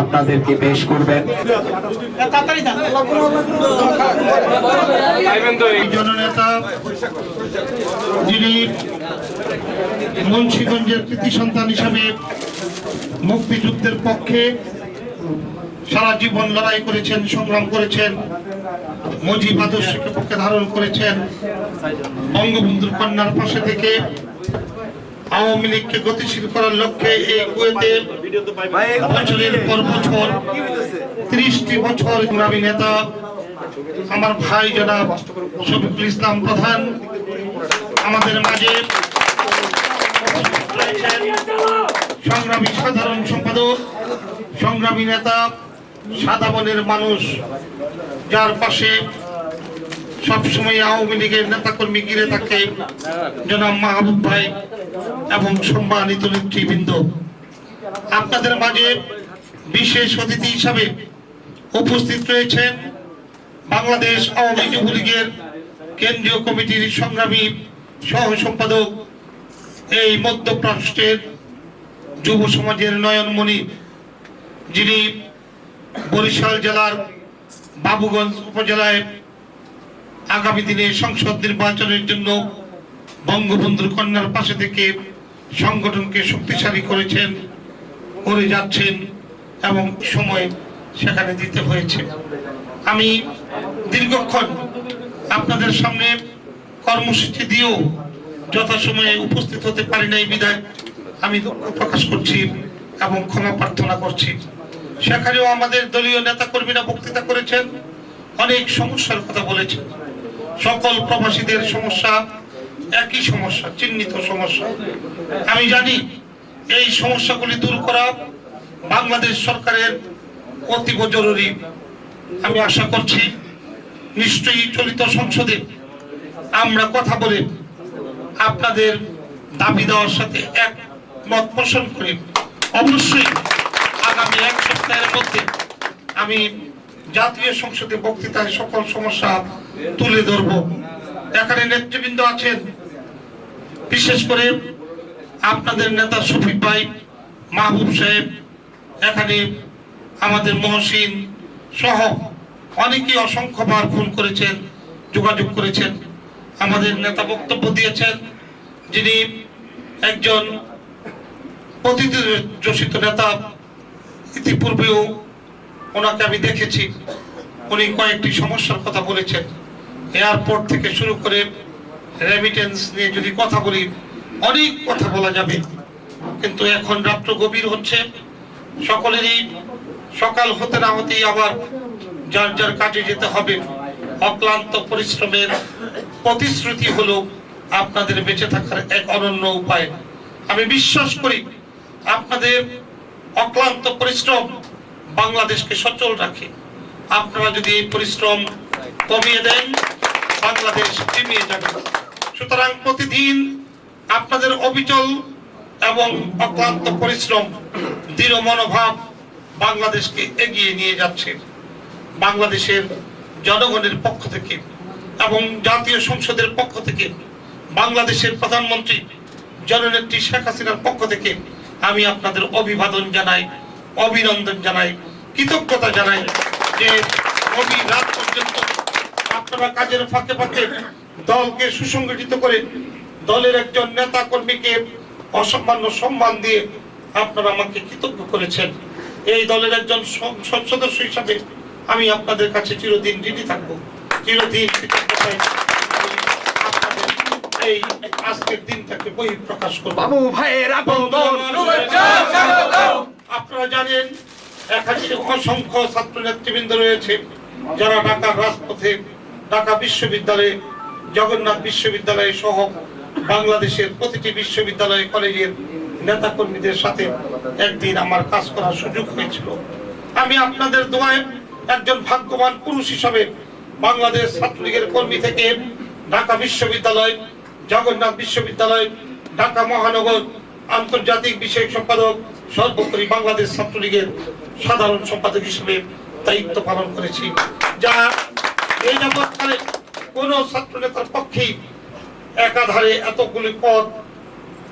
আপনাদেরকে পেশ করবেন। জননেতা যিনি মুন্সিগঞ্জের কৃতি সন্তান হিসাবে মুক্তিযুদ্ধের পক্ষে সারা জীবন লড়াই করেছেন, সংগ্রাম করেছেন, মজিব আদর্শকে পক্ষে ধারণ করেছেন, বঙ্গবন্ধুর কন্যার পাশে থেকে আওয়ামী লীগকে গতিশীল করার লক্ষ্যে এই কুয়েতে বছরের পর বছর ত্রিশটি বছর ইসলামী নেতা, আমার ভাই জনাব শফিকুল ইসলাম প্রধান, আমাদের মাঝে সংগ্রামী সাধারণ সম্পাদক, সংগ্রামী নেতা, সাদা মনের মানুষ যার পাশে সবসময় আওয়ামী লীগের নেতাকর্মী ঘিরে থাকে জনাব মাহবুব ভাই এবং সম্মানিত নেতৃবৃন্দ, আপনাদের মাঝে বিশেষ অতিথি হিসাবে উপস্থিত রয়েছেন বাংলাদেশ আওয়ামী যুবলীগের কেন্দ্রীয় কমিটির সংগ্রামী সহ সম্পাদক এই মধ্যপ্রাচ্যের যুব সমাজের নয়নমণি, যিনি বরিশাল জেলার বাবুগঞ্জ উপজেলায় আগামী দিনে সংসদ নির্বাচনের জন্য বঙ্গবন্ধুর কন্যার পাশে থেকে সংগঠনকে শক্তিশালী করেছেন, করে যাচ্ছেন এবং সময় সেখানে দিতে হয়েছে। আমি দীর্ঘক্ষণ আপনাদের সামনে কর্মসূচি দিয়েও যথাসময়ে উপস্থিত হতে পারি নাই বিদায় আমি দুঃখ প্রকাশ করছি এবং ক্ষমা প্রার্থনা করছি। সেখানেও আমাদের দলীয় নেতাকর্মীরা বক্তৃতা করেছেন, অনেক সমস্যার কথা বলেছেন। সকল প্রবাসীদের সমস্যা, একই সমস্যা, চিহ্নিত সমস্যা। আমি জানি এই সমস্যাগুলি দূর করা বাংলাদেশ সরকারের অতীব জরুরি। আমি আশা করছি নিশ্চয়ই চলিত সংসদে আমরা কথা বলে আপনাদের দাবি দেওয়ার সাথে এক মত পোষণ করি। অবশ্যই আগামী এক সপ্তাহের মধ্যে আমি জাতীয় সংসদে বক্তৃতায় সকল সমস্যা তুলে ধরব। এখানে নেতৃবৃন্দ আছেন। বিশেষ করে আপনাদের নেতা শফিক ভাই, মাহবুব সাহেব, এখানে আমাদের মহসিন সহ অনেকেই অসংখ্যবার ফোন করেছেন, যোগাযোগ করেছেন। আমাদের নেতা বক্তব্য দিয়েছেন যিনি একজন প্রতিযোষিত নেতা। ইতিপূর্বেও ওনাকে আমি দেখেছি। উনি কয়েকটি সমস্যার কথা বলেছেন। এয়ারপোর্ট থেকে শুরু করে রেমিটেন্স নিয়ে যদি কথা বলি, অনেক কথা বলা যাবে। কিন্তু এখন রাত্র গভীর হচ্ছে। সকলেরই সকাল হতে না হতেই আবার যার যার কাজে যেতে হবে। অক্লান্ত পরিশ্রমের প্রতিশ্রুতি হলো আপনাদের বেঁচে থাকার এক অনন্য উপায়। আমি বিশ্বাস করি আপনাদের অক্লান্ত পরিশ্রম বাংলাদেশকে সচল রাখে। আপনারা যদি এই পরিশ্রম কমিয়ে দেন, বাংলাদেশ চিনিয়ে যাবে। সুতরাং প্রতিদিন আপনাদের অবিচল এবং অক্লান্ত পরিশ্রম, দৃঢ় মনোভাব বাংলাদেশকে এগিয়ে নিয়ে যাচ্ছে। বাংলাদেশের জনগণের পক্ষ থেকে এবং জাতীয় সংসদের পক্ষ থেকে, বাংলাদেশের প্রধানমন্ত্রী জননেত্রী শেখ হাসিনার পক্ষ থেকে আমি আপনাদের অভিবাদন জানাই, অভিনন্দন জানাই কৃতজ্ঞতা জানাই যে গভীর রাত পর্যন্ত আপনারা কাজের ফাঁকে ফাঁকে দলকে সুসংগঠিত করে দলের একজন নেতা কর্মীকে অসামান্য সম্মান দিয়ে আপনারা আমাকে কৃতজ্ঞ করেছেন। এই দলের একজন সংসদ সদস্য হিসাবে আমি আপনাদের কাছে চিরদিন ঋণী থাকব। চিরদিন এই আজকের দিনটাকে বহি প্রকাশ করব আপনারা জানেন এখানে অসংখ্য ছাত্র নেতৃবৃন্দ রয়েছে, যারা ঢাকার রাজপথে, ঢাকা বিশ্ববিদ্যালয়ে, জগন্নাথ বিশ্ববিদ্যালয় সহ বাংলাদেশের প্রতিটি বিশ্ববিদ্যালয়, কলেজের নেতা কর্মীদের সাথে একদিন আমার কাজ করার সুযোগ হয়েছিল। আমি আপনাদের দোয়ায় একজন ভাগ্যবান পুরুষ হিসাবে বাংলাদেশ ছাত্রলীগের কর্মী থেকে ঢাকা বিশ্ববিদ্যালয়, জগন্নাথ বিশ্ববিদ্যালয়, ঢাকা মহানগর আন্তর্জাতিক বিষয়ক সম্পাদক, সর্বোপরি বাংলাদেশ ছাত্রলীগের সাধারণ সম্পাদক হিসেবে দায়িত্ব পালন করেছি, যা এই যাবৎকালে কোন ছাত্র নেতার পক্ষেই একাধারে এতগুলি পদ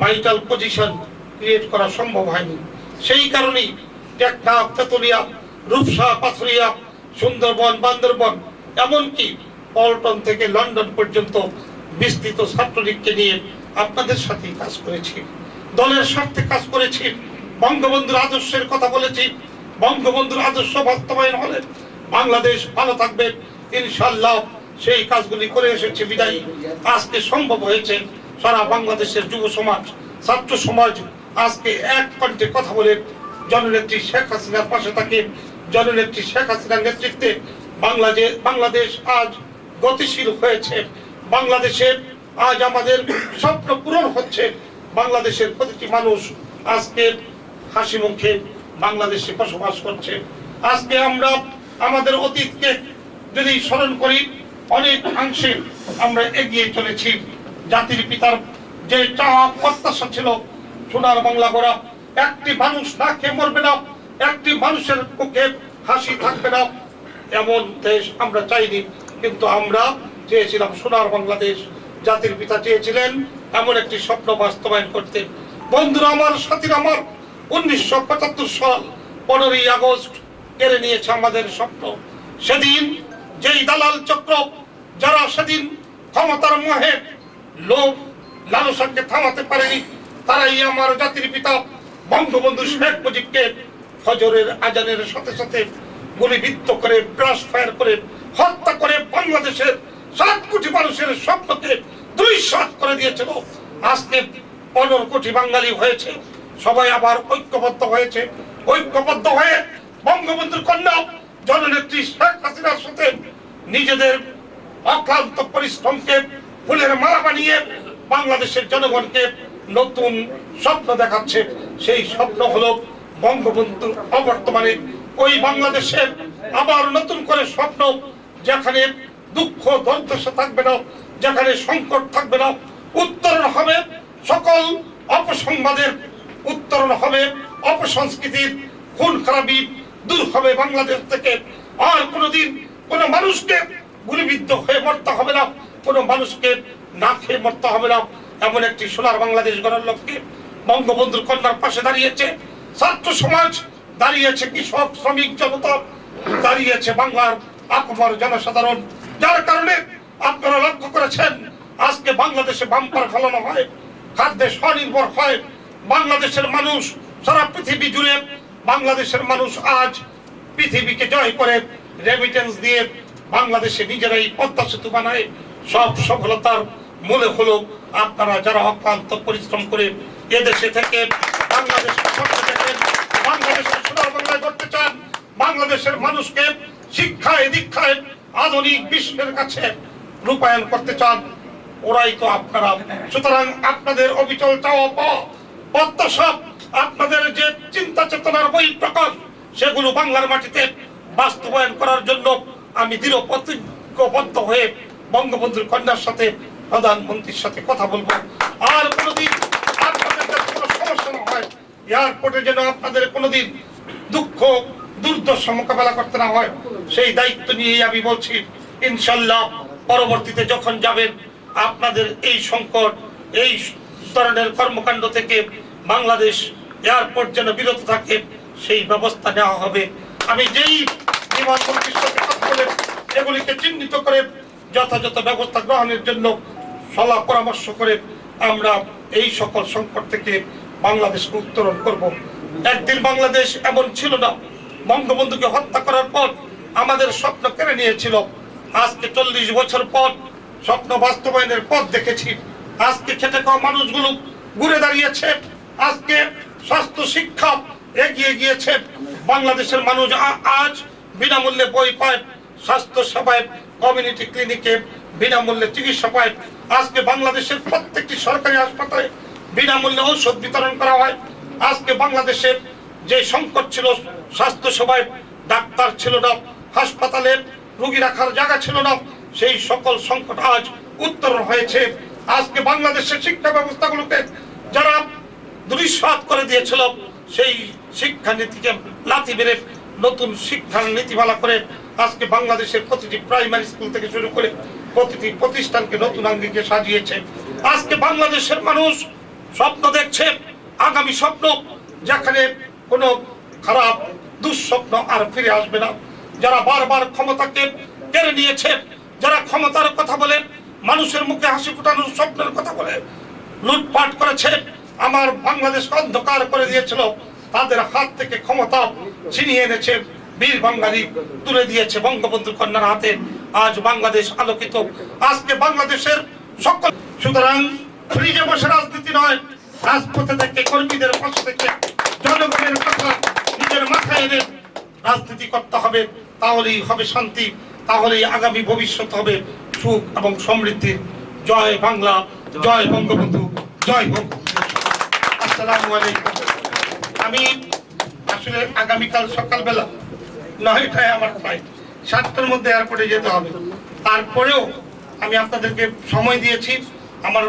ভাইটাল পজিশন ক্রিয়েট করা সম্ভব হয়নি। সেই কারণেই টেকনাফ তেতুলিয়া, রূপসা, পাথুরিয়া, সুন্দরবন, বান্দরবন, এমনকি পল্টন থেকে লন্ডন পর্যন্ত বিস্তৃত ছাত্রলীগকে নিয়ে আপনাদের সাথে কাজ করেছি। দলের স্বার্থে কাজ করেছি, বঙ্গবন্ধুর আদর্শের কথা বলেছি বঙ্গবন্ধুর আদর্শ বাস্তবায়ন হলে বাংলাদেশ ভালো থাকবে। ইনশাল্লাহ সেই কাজগুলি করে এসেছে, বিদায়ী। আজকে সম্ভব হয়েছে সারা বাংলাদেশের যুব সমাজ, ছাত্র সমাজ আজকে এক কণ্ঠে কথা বলে জননেত্রী শেখ হাসিনার পাশে থাকে। জননেত্রী শেখ হাসিনার নেতৃত্বে বাংলাদেশ বাংলাদেশ আজ গতিশীল হয়েছে। বাংলাদেশের আজ আমাদের স্বপ্ন পূরণ হচ্ছে। বাংলাদেশের প্রতিটি মানুষ আজকে হাসি মুখে বাংলাদেশে বসবাস করছে। আজকে আমরা আমাদের অতীতকে যদি স্মরণ করি, অনেক অংশে আমরা এগিয়ে চলেছি। জাতির পিতার যে চাওয়া, প্রত্যাশা ছিল, সোনার বাংলা গোড়া, একটি মানুষ না খেয়ে মরবে না, একটি মানুষের মুখে হাসি থাকবে না, এমন দেশ আমরা চাইনি। কিন্তু আমরা চেয়েছিলাম সোনার বাংলাদেশ। জাতির পিতা চেয়েছিলেন এমন একটি স্বপ্ন বাস্তবায়ন করতে। বন্ধুরা আমার, সাথীরা আমার উনিশশো পঁচাত্তর সাল, পনেরোই আগস্ট কেড়ে নিয়েছে আমাদের স্বপ্ন। সেদিন যেই দালাল চক্র, যারা সেদিন ক্ষমতার মোহে লোভ, লালসাকে থামাতে পারেনি, তারাই আমার জাতির পিতা, বঙ্গবন্ধু শেখ মুজিবকে ফজরের আজানের সাথে সাথে গুলিবিদ্ধ করে ব্রাশ ফায়ার করে, হত্যা করে বাংলাদেশের সাত কোটি মানুষের স্বপ্নকে দুই সাত করে দিয়েছিল আজকে পনেরো কোটি বাঙালি হয়েছে। সবাই আবার ঐক্যবদ্ধ হয়েছে। ঐক্যবদ্ধ হয়ে বঙ্গবন্ধুর কন্যা, জননেত্রী শেখ হাসিনার সাথে নিজেদের অক্লান্ত পরিশ্রমকে, ফুলের মালা বানিয়ে বাংলাদেশের জনগণকে নতুন স্বপ্ন দেখাচ্ছে। সেই স্বপ্ন হলো বঙ্গবন্ধুর অবর্তমানে ওই বাংলাদেশের আবার নতুন করে স্বপ্ন যেখানে দুঃখ, দুর্দশা থাকবে না, যেখানে সংকট থাকবে না, উত্তরণ হবে সকল অপসংবাদের উত্তরণ হবে অপসংস্কৃতির, খুন খারাপি দূর হবে বাংলাদেশ থেকে। আর কোনোদিন কোনো মানুষকে গুলিবিদ্ধ হয়ে মরতে হবে না, কোনো মানুষকে না খেয়ে মরতে হবে না, এমন একটি সোনার বাংলাদেশ গড়ার লক্ষ্যে বঙ্গবন্ধুর কন্যার পাশে দাঁড়িয়েছে। ছাত্র সমাজ দাঁড়িয়েছে, কৃষক, শ্রমিক, জনতা দাঁড়িয়েছে বাংলার আকবর জনসাধারণ। যার কারণে আপনারা লক্ষ্য করেছেন, আজকে বাংলাদেশে বাম্পার ফলানো হয়, খাদ্যে স্বনির্ভর হয় বাংলাদেশের মানুষ, সারা পৃথিবী জুড়ে বাংলাদেশের মানুষ আজ পৃথিবীকে জয় করে রেমিটেন্স দিয়ে বাংলাদেশে নিজেরাই পদ্মা সেতু বানায়। সব সফলতার মূলে হলো আপনারা যারা অক্লান্ত পরিশ্রম করে এদেশে থেকে বাংলাদেশের করতে চান, বাংলাদেশের মানুষকে শিক্ষায়, দীক্ষায় আধুনিক বিশ্বের কাছে রূপায়ণ করতে চান, ওরাই তো আপনারা। সুতরাং আপনাদের অবিচল চাওয়া পাওয়া প্রত্যাশা আপনাদের যে চিন্তা চেতনার বই প্রকাশ সেগুলো বাংলার মাটিতে বাস্তবায়ন করার জন্য আমি দৃঢ় প্রতিজ্ঞবদ্ধ হয়ে বঙ্গবন্ধুর কন্যার সাথে, প্রধানমন্ত্রীর সাথে কথা বলব। আর কোনোদিন কোনো সমস্যা হয়, এয়ারপোর্টে যেন আপনাদের কোনোদিন দুঃখ, দুর্দশা মোকাবেলা করতে না হয়, সেই দায়িত্ব নিয়ে আমি বলছি, ইনশাল্লাহ পরবর্তীতে যখন যাবেন, আপনাদের এই সংকট, এই ধরনের কর্মকাণ্ড থেকে বাংলাদেশ এয়ারপোর্ট যেন বিরত থাকে, সেই ব্যবস্থা নেওয়া হবে। আমি যেই এগুলিকে চিহ্নিত করে যথাযথ ব্যবস্থা গ্রহণের জন্য সলা পরামর্শ করে আমরা এই সকল সংকট থেকে বাংলাদেশকে উত্তরণ করব। একদিন বাংলাদেশ এমন ছিল না। বঙ্গবন্ধুকে হত্যা করার পর আমাদের স্বপ্ন কেড়ে নিয়েছিল। আজকে চল্লিশ বছর পর স্বপ্ন বাস্তবায়নের পথ দেখেছি। আজকে খেতে খাওয়া মানুষগুলো ঘুরে দাঁড়িয়েছে। আজকে স্বাস্থ্য শিক্ষা এগিয়ে গিয়েছে। বাংলাদেশের মানুষ আজ বিনামূল্যে বই পায়, স্বাস্থ্য সেবায় কমিউনিটি ক্লিনিকে বিনামূল্যে চিকিৎসা পায়। আজকে বাংলাদেশের প্রত্যেকটি সরকারি হাসপাতালে বিনামূল্যে ঔষধ বিতরণ করা হয়। আজকে বাংলাদেশের যে সংকট ছিল, স্বাস্থ্য সেবায় ডাক্তার ছিল না, হাসপাতালে রুগী রাখার জায়গা ছিল না, সেই সকল সংকট আজ উত্তরণ হয়েছে। আজকে বাংলাদেশের শিক্ষা ব্যবস্থাগুলোকে যারা দুরিশ্বাত করে দিয়েছিল, সেই শিক্ষা নীতিকে লাথি মেরে নতুন শিক্ষার নীতিমালা করে আজকে বাংলাদেশের প্রতিটি প্রাইমারি স্কুল থেকে শুরু করে প্রতিটি প্রতিষ্ঠানকে নতুন আঙ্গিকে সাজিয়েছে। আজকে বাংলাদেশের মানুষ স্বপ্ন দেখছে, আগামী স্বপ্ন, যেখানে কোনো খারাপ দুঃস্বপ্ন আর ফিরে আসবে না। যারা বারবার ক্ষমতাকে কেড়ে নিয়েছে, যারা ক্ষমতার কথা বলে মানুষের মুখে হাসি ফুটানোর স্বপ্নের কথা বলে, লুটপাট করেছে, আমার বাংলাদেশ অন্ধকার করে দিয়েছিল, তাদের হাত থেকে ক্ষমতা ছিনিয়ে এনেছে, বীর বাঙালি তুলে দিয়েছে বঙ্গবন্ধু কন্যার হাতে। আজ বাংলাদেশ আলোকিত। আজকে বাংলাদেশের সকল সুতরাং ফ্রিজে বসে রাজনীতি নয়, রাজপথে থেকে কর্মীদের পাশে থেকে জনগণের কথা নিজের মাথায় এনে রাজনীতি করতে হবে, তাহলেই হবে শান্তি। তাহলেই আগামী ভবিষ্যৎ হবে সুখ এবং সমৃদ্ধির। জয় বাংলা, জয় বঙ্গবন্ধু জয় বঙ্গবন্ধু আসসালামু আলাইকুম। আমি আসলে আগামীকাল সকালবেলা নয়টায় আমার ফ্লাইট সাতটার মধ্যে এয়ারপোর্টে যেতে হবে। তারপরেও আমি আপনাদেরকে সময় দিয়েছি। আমার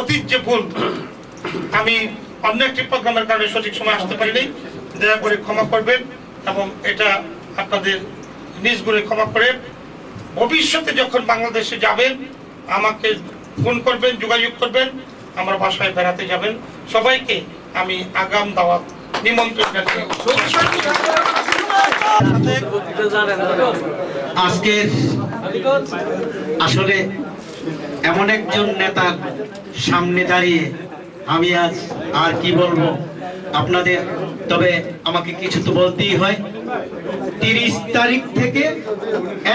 অতীত যে ভুল, আমি অন্য একটি প্রোগ্রামের কারণে সঠিক সময় আসতে পারিনি। দয়া করে ক্ষমা করবেন এবং এটা আপনাদের নিজ গুণে ক্ষমা করে ভবিষ্যতে যখন বাংলাদেশে যাবেন, আমাকে ফোন করবেন, যোগাযোগ করবেন, আমার বাসায় বেড়াতে যাবেন। সবাইকে আমি আগাম দাওয়াত, নিমন্ত্রণ আজকের আসলে এমন একজন নেতার সামনে দাঁড়িয়ে আমি আজ আর কি বলব? আপনাদের, তবে আমাকে কিছু তো বলতেই হয়। তিরিশ তারিখ থেকে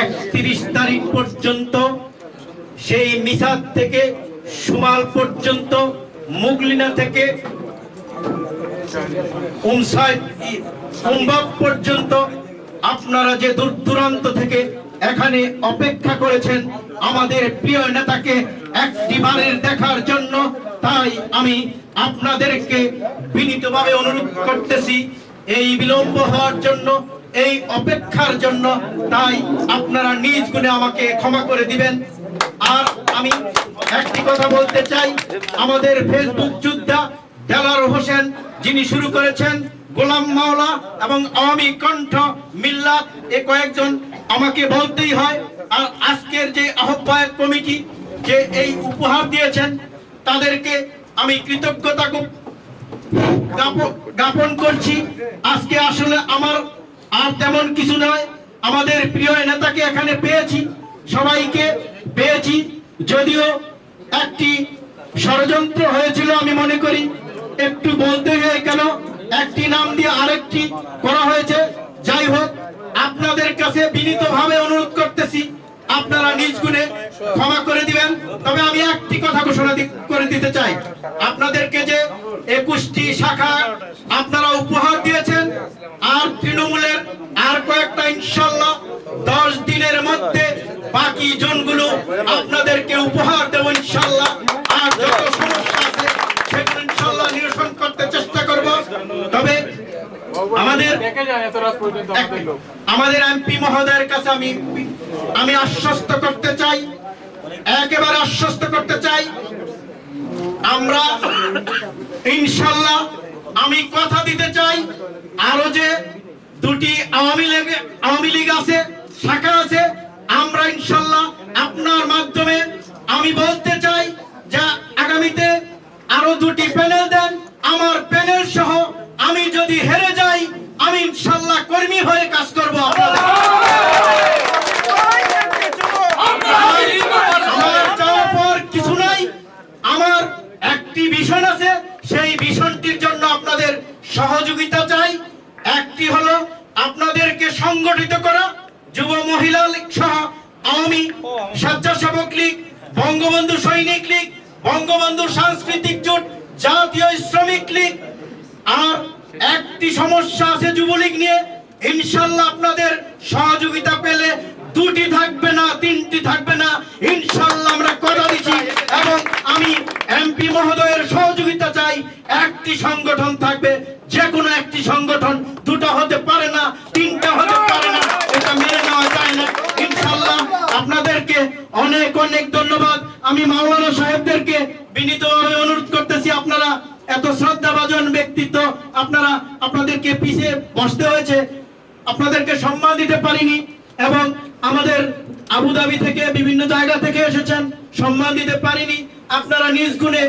একত্রিশ তারিখ পর্যন্ত, সেই মিসাদ থেকে সুমাল পর্যন্ত, মুগলিনা থেকে উম্বাব পর্যন্ত আপনারা যে দূর দূরান্ত থেকে এখানে অপেক্ষা করেছেন, আমাদের প্রিয় নেতাকে একটি বারের দেখার জন্য, তাই আমি আপনাদেরকে বিনীতভাবে অনুরোধ করতেছি। এই বিলম্ব হওয়ার জন্য এই অপেক্ষার জন্য তাই আপনারা নিজ গুণে আমাকে ক্ষমা করে দিবেন। আর আমি একটি কথা বলতে চাই, আমাদের ফেসবুক যোদ্ধা দেলার হোসেন যিনি শুরু করেছেন গোলাম মাওলা এবং আওয়ামী কণ্ঠ মিল্লাত, এ কয়েকজন আমাকে বলতেই হয়। আর আজকের যে আহ্বায়ক কমিটি যে এই উপহার দিয়েছেন, তাদেরকে আমি কৃতজ্ঞতা জ্ঞাপ- জ্ঞাপ- জ্ঞাপন করছি। আজকে আসলে আমার আর তেমন কিছু নয়। আমাদের প্রিয় নেতাকে এখানে পেয়েছি, সবাইকে পেয়েছি। যদিও একটি ষড়যন্ত্র হয়েছিল আমি মনে করি, একটু বলতে হয়ে কেন, একটি নাম দিয়ে আরেকটি করা হয়েছে। যাই হোক, আপনাদের কাছে বিনীতভাবে অনুরোধ করতেছি, আপনারা নিজ গুণে ক্ষমা করে দিবেন। তবে আমি একটি কথা ঘোষণা করে দিতে চাই। আপনাদেরকে যে একুশটি শাখা আপনারা উপহার দিয়েছেন, আর তৃণমূলের কয়েকটা ইনশাল্লাহ দশ দিনের মধ্যে বাকি জনগুলো আপনাদেরকে উপহার দেবো ইনশাল্লাহ আর যত সমস্যা আছে, সেগুলো ইনশাল্লাহ নিরসন করতে চেষ্টা করব। তবে আমাদের আমাদের এমপি মহোদয়ের কাছে আমি আমি আশ্বস্ত করতে চাই। একেবারে আশ্বস্ত করতে চাই। আমরা ইনশাল্লাহ আমি কথা দিতে চাই আরও যে দুটি আওয়ামী লীগ আওয়ামী লীগ আছে, শাখা আছে। আমরা ইনশাল্লাহ আপনার মাধ্যমে, আমি বলতে চাই যা আগামীতে আরও দুটি প্যানেল দেন, আমার প্যানেল সহ আমি যদি হেরে যাই, আমি ইনশাল্লাহ কর্মী হয়ে কাজ করব। আপনাদের আমার যাওয়ার পর কিছু নাই আমার একটি ভীষণ আছে সেই ভীষণটির জন্য আপনাদের সহযোগিতা চাই একটি হলো আপনাদেরকে সংগঠিত করা যুব মহিলা লীগ সহ আওয়ামী স্বেচ্ছাসেবক লীগ, বঙ্গবন্ধু সৈনিক লীগ, বঙ্গবন্ধু সাংস্কৃতিক জোট, জাতীয় শ্রমিক লীগ, আর একটি সমস্যা আছে যুবলীগ নিয়ে। ইনশাল্লাহ আপনাদের সহযোগিতা পেলে দুটি থাকবে না, তিনটি থাকবে না। ইনশাল্লাহ আমরা কথা দিচ্ছি এবং আমি এমপি মহোদয়ের সহযোগিতা চাই। একটি সংগঠন থাকবে যে কোনো একটি সংগঠন এত শ্রদ্ধাভাজন ব্যক্তিত্ব আপনারা, আপনাদেরকে পিছিয়ে বসতে হয়েছে। আপনাদেরকে সম্মান দিতে পারিনি এবং আমাদের আবুধাবি থেকে বিভিন্ন জায়গা থেকে এসেছেন, সম্মান দিতে পারিনি। আপনারা নিজ গুণে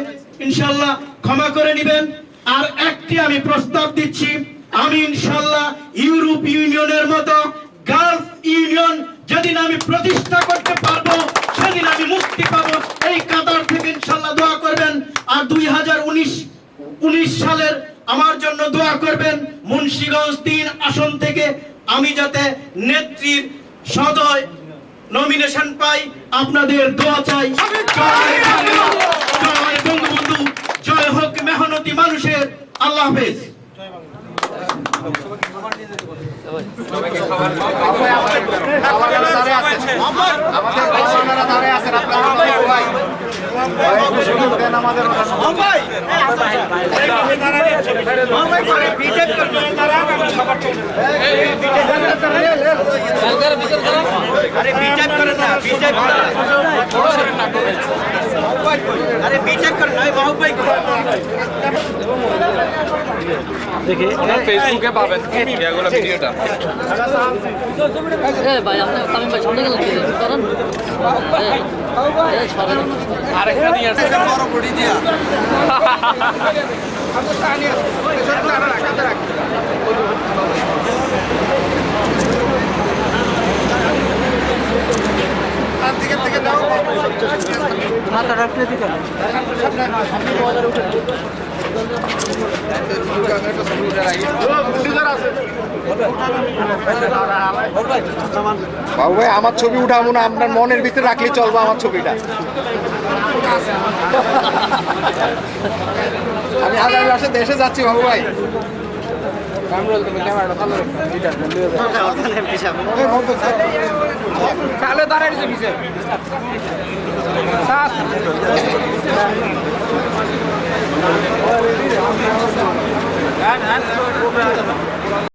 ইনশাল্লাহ ক্ষমা করে নেবেন। আর একটি আমি প্রস্তাব দিচ্ছি, আমি ইনশাল্লাহ ইউরোপ ইউনিয়নের মতো গালফ ইউনিয়ন যেদিন আমি প্রতিষ্ঠা করতে পারব, সেদিন আমি মুক্তি পাবো। এই কাতার থেকে ইনশাল্লাহ দোয়া করবেন। আর দুই হাজার উনিশ সালের আমার জন্য দোয়া করবেন মুন্সিগঞ্জ তিন আসন থেকে আমি যাতে নেত্রীর সদয় নমিনেশন পাই, আপনাদের দোয়া চাই। জয় জয় হোক মেহনতি মানুষের, আল্লাহ হাফেজ। আরে বিটেক করেন না বিটেক আরে বিটেক করেন না বাহু ভাই ফেসবুকে পাবেন এগুলো ভিডিওটা। ভাই আপনি তামিম ভাই সামনে গেলেন। আরেকটা নিয়ে আসছে বাবু ভাই আমার ছবি উঠাবো না আপনার মনের ভিতরে রাখলে চলবো আমার ছবিটা। আমি আগামী মাসে দেশে যাচ্ছি বাবু ভাই কালে দাঁড়াইছে সাত হ্যাঁ হ্যাঁ